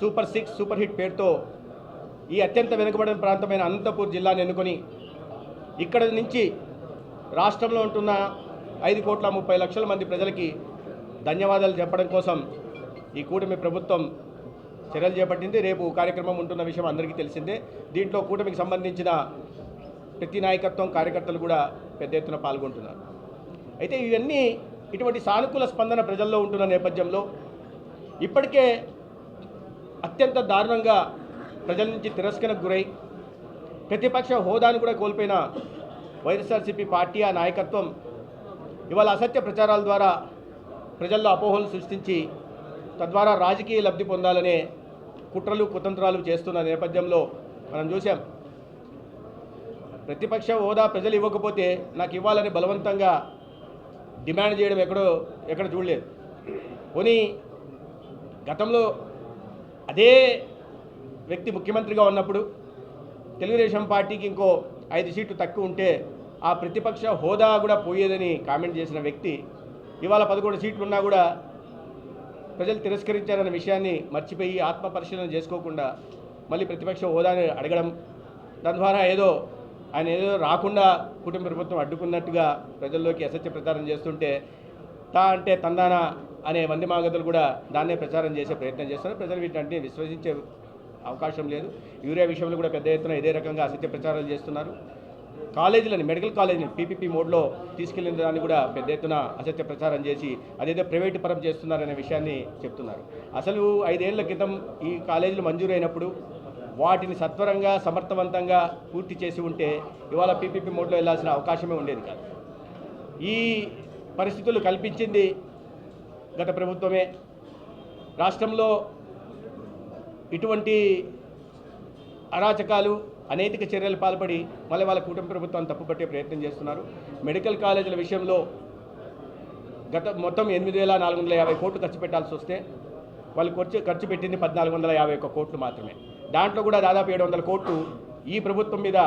Super six super hit పేరుతో ఈ అత్యంత వెనుకబడిన ప్రాంతమైన అనంతపూర్ జిల్లాను ఎన్నుకొని ఇక్కడ నుంచి రాష్ట్రంలో ఉంటున్న ఐదు కోట్ల ముప్పై లక్షల మంది ప్రజలకి ధన్యవాదాలు చెప్పడం కోసం ఈ కూటమి ప్రభుత్వం చర్యలు చేపట్టింది. రేపు కార్యక్రమం ఉంటున్న విషయం అందరికీ తెలిసిందే. దీంట్లో కూటమికి సంబంధించిన ప్రతి నాయకత్వం కార్యకర్తలు కూడా పెద్ద ఎత్తున పాల్గొంటున్నారు. అయితే ఇవన్నీ ఇటువంటి సానుకూల స్పందన ప్రజల్లో ఉంటున్న నేపథ్యంలో ఇప్పటికే అత్యంత దారుణంగా ప్రజల నుంచి తిరస్కరణకు గురై ప్రతిపక్ష హోదాను కూడా కోల్పోయిన వైఎస్ఆర్సీపీ పార్టీ ఆ నాయకత్వం ఇవాళ అసత్య ప్రచారాల ద్వారా ప్రజల్లో అపోహలు సృష్టించి తద్వారా రాజకీయ లబ్ధి పొందాలనే కుట్రలు కుతంత్రాలు చేస్తున్న నేపథ్యంలో మనం చూసాం ప్రతిపక్ష హోదా ప్రజలు ఇవ్వకపోతే నాకు ఇవ్వాలని బలవంతంగా డిమాండ్ చేయడం ఎక్కడో ఎక్కడ చూడలేదు. పోనీ గతంలో అదే వ్యక్తి ముఖ్యమంత్రిగా ఉన్నప్పుడు తెలుగుదేశం పార్టీకి ఇంకో ఐదు సీట్లు తక్కువ ఉంటే ఆ ప్రతిపక్ష హోదా కూడా పోయేదని కామెంట్ చేసిన వ్యక్తి ఇవాళ పదకొండు సీట్లు ఉన్నా కూడా ప్రజలు తిరస్కరించారన్న విషయాన్ని మర్చిపోయి ఆత్మ పరిశీలన చేసుకోకుండా మళ్ళీ ప్రతిపక్ష హోదాని అడగడం దాని ద్వారా ఏదో ఆయన ఏదో రాకుండా కుటుంబ ప్రభుత్వం అడ్డుకున్నట్టుగా ప్రజల్లోకి అసత్య ప్రచారం చేస్తుంటే తా అంటే తందానా అనే వంది మాగతులు కూడా దాన్నే ప్రచారం చేసే ప్రయత్నం చేస్తున్నారు. ప్రజలు వీటిని విశ్వసించే అవకాశం లేదు. యూరియా విషయంలో కూడా పెద్ద ఎత్తున ఇదే రకంగా అసత్య ప్రచారాలు చేస్తున్నారు. కాలేజీలని మెడికల్ కాలేజీని పీపీపీ మోడ్లో తీసుకెళ్ళిన దాన్ని కూడా పెద్ద ఎత్తున అసత్య ప్రచారం చేసి అదేదో ప్రైవేటు పరం చేస్తున్నారనే విషయాన్ని చెప్తున్నారు. అసలు ఐదేళ్ళ క్రితం ఈ కాలేజీలు మంజూరైనప్పుడు వాటిని సత్వరంగా సమర్థవంతంగా పూర్తి చేసి ఉంటే ఇవాళ పీపీపీ మోడ్లో వెళ్ళాల్సిన అవకాశమే ఉండేది కాదు. ఈ పరిస్థితులు కల్పించింది గత ప్రభుత్వమే. రాష్ట్రంలో ఇటువంటి అరాచకాలు అనైతిక చర్యలు పాల్పడి మళ్ళీ వాళ్ళ కూటమి ప్రభుత్వాన్ని తప్పుపట్టే ప్రయత్నం చేస్తున్నారు. మెడికల్ కాలేజీల విషయంలో గత మొత్తం ఎనిమిది వేల నాలుగు వందల యాభై కోట్లు ఖర్చు పెట్టాల్సి వస్తే వాళ్ళు ఖర్చు ఖర్చు పెట్టింది పద్నాలుగు వందల యాభై ఒక్క కోట్లు మాత్రమే. దాంట్లో కూడా దాదాపు ఏడు వందల కోట్లు ఈ ప్రభుత్వం మీద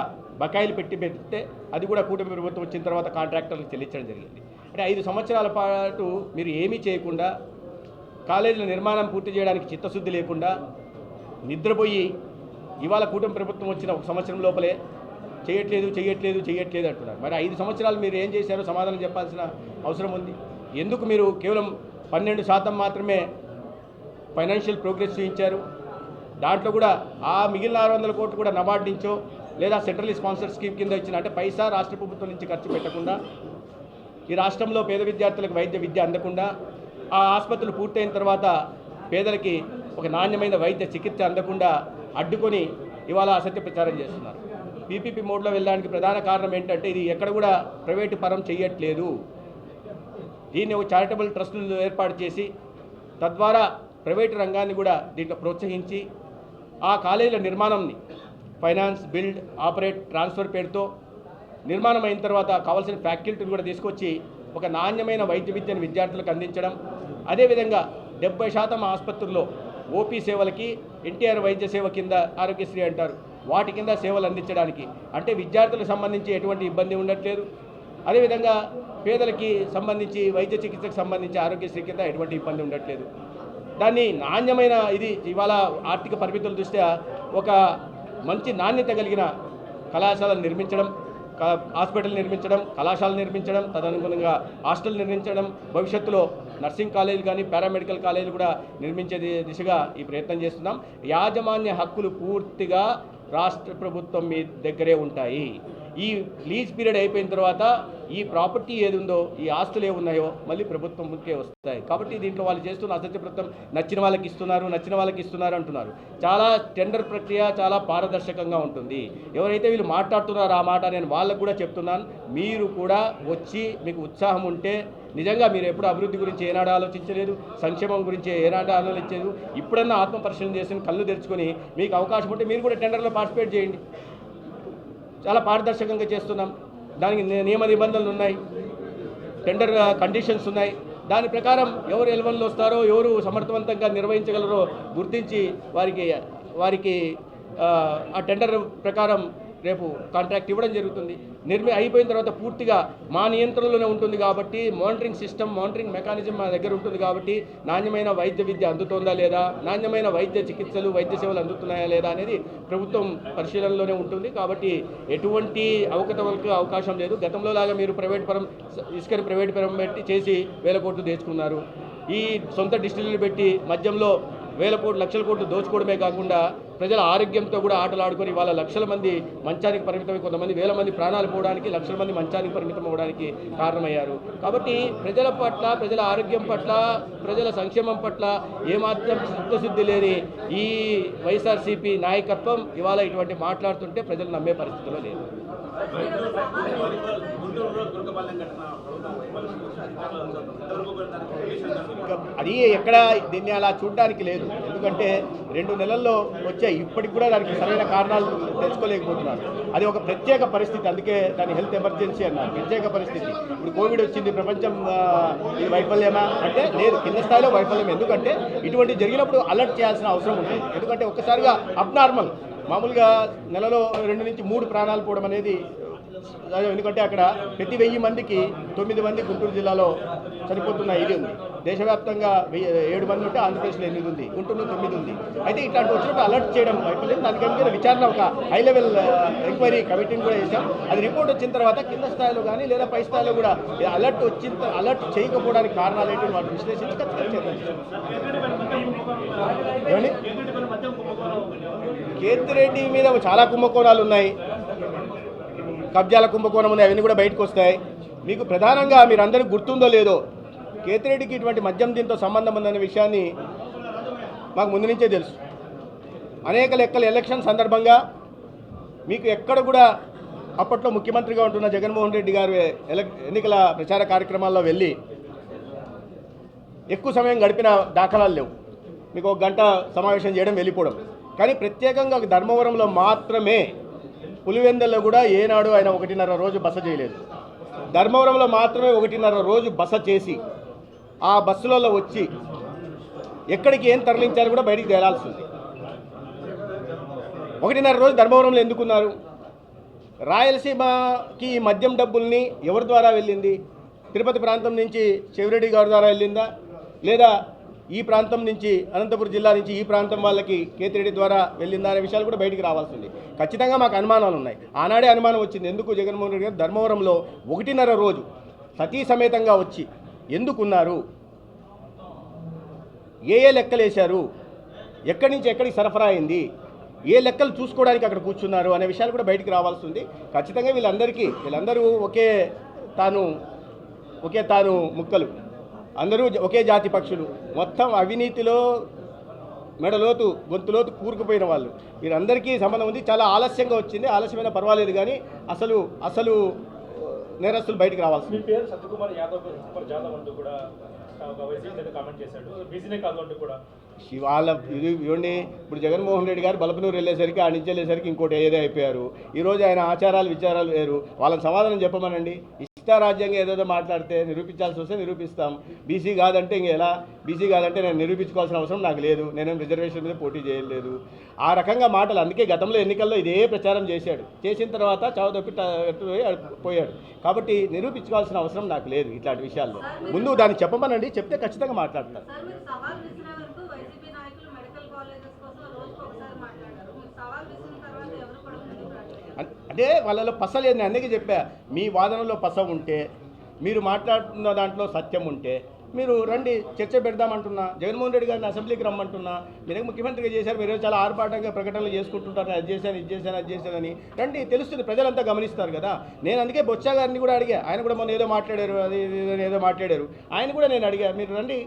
బకాయిలు పెట్టి పెడితే అది కూడా కూటమి ప్రభుత్వం వచ్చిన తర్వాత కాంట్రాక్టర్లకు చెల్లించడం జరిగింది. అంటే ఐదు సంవత్సరాల పాటు మీరు ఏమీ చేయకుండా కాలేజీల నిర్మాణం పూర్తి చేయడానికి చిత్తశుద్ధి లేకుండా నిద్రపోయి ఇవాళ కూటమి ప్రభుత్వం వచ్చిన ఒక సంవత్సరం లోపలే చేయట్లేదు చేయట్లేదు చేయట్లేదు అంటున్నారు. మరి ఐదు సంవత్సరాలు మీరు ఏం చేశారో సమాధానం చెప్పాల్సిన అవసరం ఉంది. ఎందుకు మీరు కేవలం పన్నెండు శాతం మాత్రమే ఫైనాన్షియల్ ప్రోగ్రెస్ చూపించారు? దాంట్లో కూడా ఆ మిగిలిన ఆరు వందల కోట్లు కూడా నబార్డ్ నుంచో లేదా సెంట్రల్ స్పాన్సర్ స్కీమ్ కింద ఇచ్చిన అంటే పైసా రాష్ట్ర ప్రభుత్వం నుంచి ఖర్చు పెట్టకుండా ఈ రాష్ట్రంలో పేద విద్యార్థులకు వైద్య విద్య అందకుండా ఆ ఆసుపత్రులు పూర్తయిన తర్వాత పేదలకి ఒక నాణ్యమైన వైద్య చికిత్స అందకుండా అడ్డుకొని ఇవాళ అసత్య ప్రచారం చేస్తున్నారు. పీపీపీ మోడ్లో వెళ్ళడానికి ప్రధాన కారణం ఏంటంటే ఇది ఎక్కడ కూడా ప్రైవేటు పరం చేయట్లేదు దీన్ని ఒక చారిటబుల్ ట్రస్టులు ఏర్పాటు చేసి తద్వారా ప్రైవేటు రంగాన్ని కూడా దీంట్లో ప్రోత్సహించి ఆ కాలేజీల నిర్మాణంని ఫైనాన్స్ బిల్డ్ ఆపరేట్ ట్రాన్స్ఫర్ పేరుతో నిర్మాణం అయిన తర్వాత కావాల్సిన ఫ్యాకల్టీని కూడా తీసుకొచ్చి ఒక నాణ్యమైన వైద్య విద్యను విద్యార్థులకు అందించడం. అదేవిధంగా డెబ్బై శాతం ఆసుపత్రుల్లో ఓపీ సేవలకి ఎన్టీఆర్ వైద్య సేవ కింద ఆరోగ్యశ్రీ అంటారు. వాటి కింద సేవలు అందించడానికి. అంటే విద్యార్థులకు సంబంధించి ఎటువంటి ఇబ్బంది ఉండట్లేదు. అదేవిధంగా పేదలకి సంబంధించి వైద్య చికిత్సకు సంబంధించి ఆరోగ్యశ్రీ కింద ఎటువంటి ఇబ్బంది ఉండట్లేదు. దాన్ని నాణ్యమైన ఇది ఇవాళ ఆర్థిక పరిమితుల దృష్ట్యా ఒక మంచి నాణ్యత కలిగిన కళాశాలను నిర్మించడం. హాస్పిటల్ నిర్మించడం కళాశాల నిర్మించడం తదనుగుణంగా హాస్టల్ నిర్మించడం భవిష్యత్తులో నర్సింగ్ కాలేజీలు కానీ పారామెడికల్ కాలేజీలు కూడా నిర్మించే దిశగా ఈ ప్రయత్నం చేస్తున్నాం. యాజమాన్య హక్కులు పూర్తిగా రాష్ట్ర ప్రభుత్వం మీ దగ్గరే ఉంటాయి. ఈ లీజ్ పీరియడ్ అయిపోయిన తర్వాత ఈ ప్రాపర్టీ ఏది ఉందో ఈ ఆస్తులు ఏ ఉన్నాయో మళ్ళీ ప్రభుత్వం ముందుకే వస్తాయి. కాబట్టి దీంట్లో వాళ్ళు చేస్తున్న అసత్యప్రతం నచ్చిన వాళ్ళకి ఇస్తున్నారు నచ్చిన వాళ్ళకి ఇస్తున్నారు అంటున్నారు. చాలా టెండర్ ప్రక్రియ చాలా పారదర్శకంగా ఉంటుంది. ఎవరైతే వీళ్ళు మాట్లాడుతున్నారో ఆ మాట నేను వాళ్ళకు కూడా చెప్తున్నాను. మీరు కూడా వచ్చి మీకు ఉత్సాహం ఉంటే నిజంగా మీరు ఎప్పుడు అభివృద్ధి గురించి ఏనాడు ఆలోచించలేదు సంక్షేమం గురించి ఏనాడు ఆలోచించలేదు ఇప్పుడన్నా ఆత్మ పరిశీలన చేసి కళ్ళు తెరుచుకొని మీకు అవకాశం ఉంటే మీరు కూడా టెండర్లో పార్టిసిపేట్ చేయండి. చాలా పారదర్శకంగా చేస్తున్నాం. దానికి ని- నియమ నిబంధనలు ఉన్నాయి. టెండర్ కండిషన్స్ uh, ఉన్నాయి. దాని ప్రకారం ఎవరు ఎలవన్లు వస్తారో ఎవరు సమర్థవంతంగా నిర్వహించగలరో గుర్తించి వారికి వారికి uh, ఆ టెండర్ ప్రకారం రేపు కాంట్రాక్ట్ ఇవ్వడం జరుగుతుంది. నిర్మి అయిపోయిన తర్వాత పూర్తిగా మా నియంత్రణలోనే ఉంటుంది కాబట్టి మానిటరింగ్ సిస్టమ్ మానిటరింగ్ మెకానిజం మా దగ్గర ఉంటుంది కాబట్టి నాణ్యమైన వైద్య విద్య అందుతోందా లేదా నాణ్యమైన వైద్య చికిత్సలు వైద్య సేవలు అందుతున్నాయా లేదా అనేది ప్రభుత్వం పరిశీలనలోనే ఉంటుంది. కాబట్టి ఎటువంటి అవకతవలకు అవకాశం లేదు. గతంలో లాగా మీరు ప్రైవేట్ పరం ఇసుకని ప్రైవేట్ పరం పెట్టి చేసి వేల కోట్లు తెచ్చుకున్నారు. ఈ సొంత డిస్టిలరీలు పెట్టి మద్యంలో వేల కోట్లు లక్షల కోట్లు దోచుకోవడమే కాకుండా ప్రజల ఆరోగ్యంతో కూడా ఆటలు ఆడుకొని వాళ్ళ లక్షల మంది మంచానికి పరిమితమై కొంతమంది వేల మంది ప్రాణాలు పోవడానికి లక్షల మంది మంచానికి పరిమితం అవ్వడానికి కారణమయ్యారు కాబట్టి ప్రజల పట్ల ప్రజల ఆరోగ్యం పట్ల ప్రజల సంక్షేమం పట్ల ఏమాత్రం చిత్తశుద్ధి లేని ఈ వైఎస్ఆర్సీపీ నాయకత్వం ఇవాళ ఇటువంటి మాట్లాడుతుంటే ప్రజలు నమ్మే పరిస్థితిలో లేదు అది ఎక్కడ దీన్ని అలా చూడడానికి లేదు. ఎందుకంటే రెండు నెలల్లో వచ్చాయి ఇప్పటికి కూడా దానికి సరైన కారణాలు తెలుసుకోలేకపోతున్నారు అది ఒక ప్రత్యేక పరిస్థితి. అందుకే దాని హెల్త్ ఎమర్జెన్సీ అన్నారు. ప్రత్యేక పరిస్థితి. ఇప్పుడు కోవిడ్ వచ్చింది ప్రపంచం ఇది వైఫల్యమా? అంటే లేదు. కింద స్థాయిలో వైఫల్యం. ఎందుకంటే ఇటువంటి జరిగినప్పుడు అలర్ట్ చేయాల్సిన అవసరం ఉంటుంది. ఎందుకంటే ఒక్కసారిగా అబ్నార్మల్. మామూలుగా నెలలో రెండు నుంచి మూడు ప్రాణాలు పోవడం అనేది ఎందుకంటే అక్కడ ప్రతి వెయ్యి మందికి తొమ్మిది మంది గుంటూరు జిల్లాలో చనిపోతున్న ఇది ఉంది. దేశవ్యాప్తంగా వెయ్యి ఏడు మంది ఉంటే ఆంధ్రప్రదేశ్లో ఎనిమిది ఉంది గుంటూరులో తొమ్మిది ఉంది. అయితే ఇట్లాంటి వచ్చినప్పుడు అలర్ట్ చేయడం వైఫల్యం దానికి మీద విచారణ ఒక హై లెవెల్ ఎంక్వైరీ కమిటీని కూడా చేశాం. అది రిపోర్ట్ వచ్చిన తర్వాత కింద స్థాయిలో కానీ లేదా పై స్థాయిలో కూడా అలర్ట్ వచ్చిన అలర్ట్ చేయకపోవడానికి కారణాలు ఏంటి వాటిని విశ్లేషించి ఖచ్చితంగా కేతిరెడ్డి మీద చాలా కుంభకోణాలు ఉన్నాయి. కబ్జాల కుంభకోణం ఉన్నాయి అవన్నీ కూడా బయటకు వస్తాయి. మీకు ప్రధానంగా మీరందరికీ గుర్తుందో లేదో కేతిరెడ్డికి ఇటువంటి మద్యం దీంతో సంబంధం ఉందనే విషయాన్ని మాకు ముందు నుంచే తెలుసు. అనేక లెక్కల ఎలక్షన్ సందర్భంగా మీకు ఎక్కడ కూడా అప్పట్లో ముఖ్యమంత్రిగా ఉంటున్న జగన్మోహన్ రెడ్డి గారు ఎన్నికల ప్రచార కార్యక్రమాల్లో వెళ్ళి ఎక్కువ సమయం గడిపిన దాఖలాలు లేవు. మీకు ఒక గంట సమావేశం చేయడం వెళ్ళిపోవడం. కానీ ప్రత్యేకంగా ధర్మవరంలో మాత్రమే పులివెందల్లో కూడా ఏనాడు ఆయన ఒకటిన్నర రోజు బస చేయలేదు. ధర్మవరంలో మాత్రమే ఒకటిన్నర రోజు బస చేసి ఆ బస్సులలో వచ్చి ఎక్కడికి ఏం తరలించాలో కూడా బయటికి తేలాల్సింది. ఒకటిన్నర రోజు ధర్మవరంలో ఎందుకున్నారు? రాయలసీమకి ఈ మద్యం డబ్బుల్ని ఎవరి ద్వారా వెళ్ళింది? తిరుపతి ప్రాంతం నుంచి చెవిరెడ్డి గారి ద్వారా వెళ్ళిందా? లేదా ఈ ప్రాంతం నుంచి అనంతపురం జిల్లా నుంచి ఈ ప్రాంతం వాళ్ళకి కేతిరెడ్డి ద్వారా వెళ్ళిందా అనే విషయాలు కూడా బయటికి రావాల్సి ఉంది. ఖచ్చితంగా మాకు అనుమానాలు ఉన్నాయి. ఆనాడే అనుమానం వచ్చింది. ఎందుకు జగన్మోహన్ రెడ్డి గారు ధర్మవరంలో ఒకటిన్నర రోజు సతీ సమేతంగా వచ్చి ఎందుకున్నారు? ఏ ఏ లెక్కలు వేశారు? ఎక్కడి నుంచి ఎక్కడికి సరఫరా అయింది? ఏ లెక్కలు చూసుకోవడానికి అక్కడ కూర్చున్నారు అనే విషయాలు కూడా బయటికి రావాల్సి ఉంది. ఖచ్చితంగా వీళ్ళందరికీ వీళ్ళందరూ ఒకే తాను ఒకే తాను ముక్కలు. అందరూ ఒకే జాతి పక్షులు. మొత్తం అవినీతిలో మెడలోతు గొంతులోతు కూరుకుపోయిన వాళ్ళు. వీరందరికీ సంబంధం ఉంది. చాలా ఆలస్యంగా వచ్చింది. ఆలస్యమైన పర్వాలేదు కానీ అసలు అసలు నేరస్తులు బయటికి రావాల్సి మీ పేరు సత్యకుమార్ యాదవ్ జాదవ్ అంటూ కూడా కామెంట్ చేశాడు. బిజీనే కాదు అంటూ కూడా. వాళ్ళ ఇది ఇవ్వండి. ఇప్పుడు జగన్మోహన్ రెడ్డి గారు బలపనూరు వెళ్ళేసరికి ఆ నుంచి వెళ్ళేసరికి ఇంకోటి ఏదో అయిపోయారు. ఈరోజు ఆయన ఆచారాలు విచారాలు వేరు. వాళ్ళని సమాధానం చెప్పమనండి. ఇష్టారాజ్యంగా ఏదేదో మాట్లాడితే నిరూపించాల్సి వస్తే నిరూపిస్తాం. బీసీ కాదంటే ఇంక ఎలా? బీసీ కాదంటే నేను నిరూపించుకోవాల్సిన అవసరం నాకు లేదు. నేనేం రిజర్వేషన్ మీద పోటీ చేయలేదు. ఆ రకంగా మాటలు అందుకే గతంలో ఎన్నికల్లో ఇదే ప్రచారం చేశాడు. చేసిన తర్వాత చావదొప్పి పోయి పోయాడు. కాబట్టి నిరూపించుకోవాల్సిన అవసరం నాకు లేదు ఇట్లాంటి విషయాల్లో. ముందు దాన్ని చెప్పమనండి. చెప్తే ఖచ్చితంగా మాట్లాడతాను సార్ మీరు సవాల్ విసిరే వరకు వైసీపీ నాయకులు మెడికల్ కాలేజెస్ కోసం రోజుకు ఒకసారి మాట్లాడారు మీరు సవాల్ విసిరిన తర్వాత ఎవరు కూడా ముందుకు రాలేదు అన్- అంటే వాళ్ళలో పస లేదు నేను అందుకే చెప్పా మీ వాదనలో పస ఉంటే మీరు మాట్లాడుతున్న దాంట్లో సత్యం ఉంటే మీరు రండి చర్చ పెడదామంటున్నా జగన్మోహన్ రెడ్డి గారిని అసెంబ్లీకి రమ్మంటున్నా మీరే ముఖ్యమంత్రిగా చేశారు మీరు చాలా ఆర్భాటంగా ప్రకటనలు చేసుకుంటుంటారు అది చేశాను ఇది చేశాను అది చేశానని రండి తెలుస్తుంది ప్రజలంతా గమనిస్తారు కదా. నేను అందుకే బొత్స గారిని కూడా అడిగా ఆయన కూడా మొన్న ఏదో మాట్లాడారు అది ఏదో మాట్లాడారు. ఆయన కూడా నేను అడిగా మీరు రండి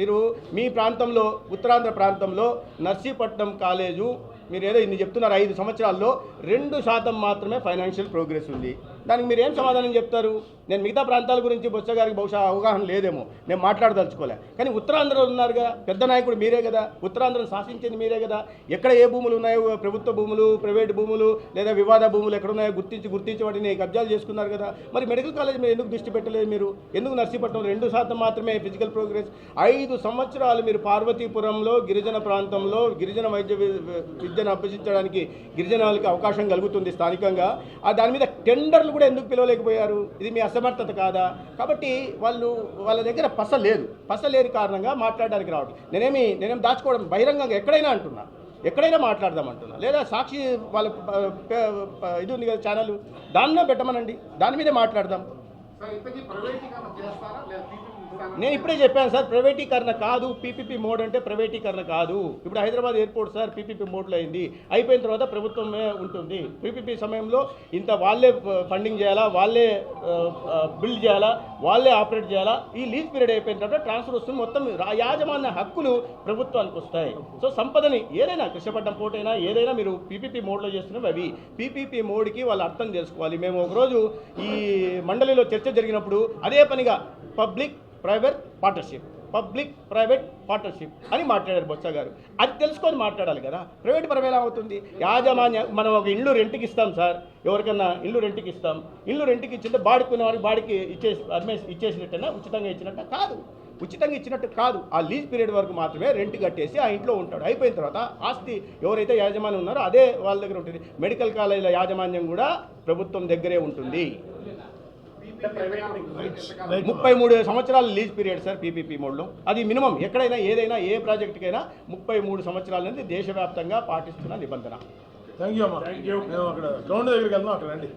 మీరు మీ ప్రాంతంలో ఉత్తరాంధ్ర ప్రాంతంలో నర్సీపట్నం కాలేజు మీరు ఏదో ఇన్ని చెప్తున్నారు ఐదు సంవత్సరాల్లో రెండు శాతం మాత్రమే ఫైనాన్షియల్ ప్రోగ్రెస్ ఉంది. దానికి మీరు ఏం సమాధానం చెప్తారు? నేను మిగతా ప్రాంతాల గురించి బొత్స గారికి బహుశా అవగాహన లేదేమో. నేను మాట్లాడదలుచుకోలే. కానీ ఉత్తరాంధ్రలో కదా పెద్ద నాయకుడు మీరే కదా ఉత్తరాంధ్రను శాసించింది మీరే కదా. ఎక్కడ ఏ భూములు ఉన్నాయో ప్రభుత్వ భూములు ప్రైవేట్ భూములు లేదా వివాద భూములు ఎక్కడ ఉన్నాయో గుర్తించి గుర్తించి వాటిని కబ్జాలు చేసుకున్నారు కదా. మరి మెడికల్ కాలేజ్ మీద ఎందుకు దృష్టి పెట్టలేదు మీరు? ఎందుకు నర్సీపట్నం రెండు శాతం మాత్రమే ఫిజికల్ ప్రోగ్రెస్? ఐదు సంవత్సరాలు మీరు పార్వతీపురంలో గిరిజన ప్రాంతంలో గిరిజన వైద్య విద్యను అభ్యసించడానికి గిరిజన వాళ్ళకి అవకాశం కలుగుతుంది స్థానికంగా. ఆ దాని మీద టెండర్లు కూడా ఎందుకు పిలవలేకపోయారు? ఇది మీ అసమర్థత కాదా? కాబట్టి వాళ్ళు వాళ్ళ దగ్గర పస లేదు. పస లేని కారణంగా మాట్లాడడానికి రావడం నేనేమి నేనేం దాచుకోవడం బహిరంగంగా ఎక్కడైనా అంటున్నా. ఎక్కడైనా మాట్లాడదాం అంటున్నా. లేదా సాక్షి వాళ్ళ ఇది ఉంది కదా ఛానల్ దానిలో పెట్టమనండి. దాని మీదే మాట్లాడదాం. నేను ఇప్పుడే చెప్పాను సార్ ప్రైవేటీకరణ కాదు పీపీపీ మోడ్ అంటే ప్రైవేటీకరణ కాదు. ఇప్పుడు హైదరాబాద్ ఎయిర్పోర్ట్ సార్ పీపీపీ మోడ్లో అయింది. అయిపోయిన తర్వాత ప్రభుత్వమే ఉంటుంది. పీపీపీ సమయంలో ఇంత వాళ్ళే ఫండింగ్ చేయాలా వాళ్ళే బిల్డ్ చేయాలా వాళ్ళే ఆపరేట్ చేయాలా ఈ లీజ్ పీరియడ్ అయిపోయిన తర్వాత ట్రాన్స్ఫర్ వస్తుంది. మొత్తం యాజమాన్య హక్కులు ప్రభుత్వానికి వస్తాయి. సో సంపదని ఏదైనా కృష్ణపట్నం పోటైనా ఏదైనా మీరు పీపీపీ మోడ్లో చేస్తున్నవి అవి. పీపీపీ మోడ్కి వాళ్ళు అర్థం చేసుకోవాలి. మేము ఒకరోజు ఈ మండలిలో చర్చ జరిగినప్పుడు అదే పనిగా public private partnership public private partnership అని మాట్లాడారు బొత్స గారు. అది తెలుసుకొని మాట్లాడాలి కదా. ప్రైవేట్ పరం ఎలా అవుతుంది? యాజమాన్య మనం ఒక ఇల్లు రెంట్కి ఇస్తాం సార్. ఎవరికన్నా ఇల్లు రెంట్కి ఇస్తాం. ఇల్లు రెంట్కి ఇచ్చింటే బాడుకున్న వారికి బాడికి ఇచ్చేసి అమ్మేసి ఇచ్చేసినట్టేనా? ఉచితంగా ఇచ్చినట్ట? కాదు. ఉచితంగా ఇచ్చినట్టు కాదు. ఆ లీజ్ పీరియడ్ వరకు మాత్రమే రెంట్ కట్టేసి ఆ ఇంట్లో ఉంటాడు. అయిపోయిన తర్వాత ఆస్తి ఎవరైతే యాజమాన్యం ఉన్నారో అదే వాళ్ళ దగ్గర ఉంటుంది. మెడికల్ కాలేజీల యాజమాన్యం కూడా ప్రభుత్వం దగ్గరే ఉంటుంది. ముప్పై మూడు సంవత్సరాల లీజ్ పీరియడ్ సార్ పీపీపీ మోడ్లో. అది మినిమం ఎక్కడైనా ఏదైనా ఏ ప్రాజెక్టుకైనా ముప్పై మూడు సంవత్సరాల నుంచి దేశవ్యాప్తంగా పాటిస్తున్న నిబంధన. థ్యాంక్ యూ అమ్మా. మేము అక్కడ గ్రౌండ్ దగ్గరికి వెళ్దాం అక్కడ రండి.